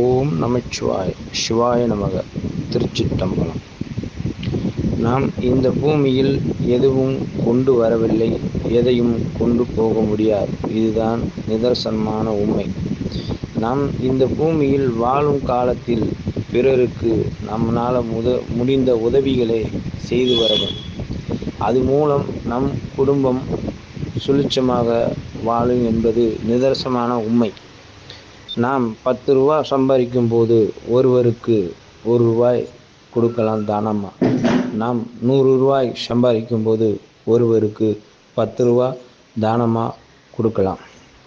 ஓம் நமச்சிவாய் சிவாய நமக திருச்சிட்டம்பலம் நாம் இந்த பூமியில் எதுவும் கொண்டு வரவில்லை எதையும் கொண்டு போக முடியாது. இதுதான் நிதர்சனமான உண்மை. நாம் இந்த பூமியில் வாழும் காலத்தில் பிறருக்கு நம்மளால் முத முடிந்த உதவிகளை செய்து வரவும் அது மூலம் நம் குடும்பம் சுழிச்சமாக வாழும் என்பது நிதர்சனமான உண்மை. நாம் பத்து ரூபா சம்பாதிக்கும் போது ஒருவருக்கு ஒரு ரூபாய் கொடுக்கலாம் தானமாக நாம் நூறு ரூபாய் சம்பாதிக்கும் போது ஒருவருக்கு பத்து ரூபா தானமாக கொடுக்கலாம்.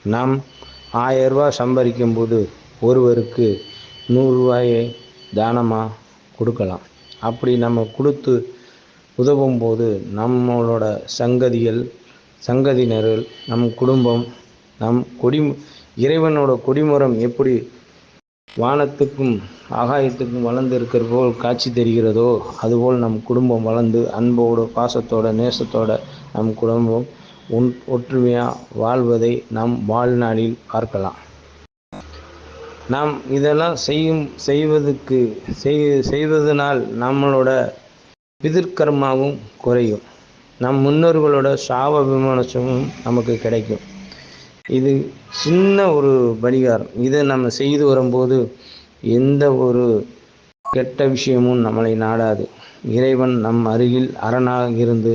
நாம் ஆயிரம் சம்பாதிக்கும் போது ஒருவருக்கு நூறுரூவாயை தானமாக கொடுக்கலாம். அப்படி நம்ம கொடுத்து உதவும் போது நம்மளோட சங்கதிகள் சங்கதியினர்கள் நம் குடும்பம் நம் கொடி இறைவனோட கொடிமரம் எப்படி வானத்துக்கும் ஆகாயத்துக்கும் வளர்ந்து இருக்கிற போல் காட்சி தெரிகிறதோ அதுபோல் நம் குடும்பம் வளர்ந்து அன்போடு பாசத்தோட நேசத்தோட நம் குடும்பம் ஒன் ஒற்றுமையாக வாழ்வதை நாம் வாழ்நாளில் பார்க்கலாம். நாம் இதெல்லாம் செய்யும் செய்வதற்கு செய் செய்வதனால் நம்மளோட பிதிர்கர்மாவும் குறையும். நம் முன்னோர்களோட சாப விமர்சனமும் நமக்கு கிடைக்கும். இது சின்ன ஒரு பரிகாரம். இதை நம்ம செய்து வரும்போது எந்த ஒரு கெட்ட விஷயமும் நம்மளை நாடாது. இறைவன் நம் அருகில் அரணாக இருந்து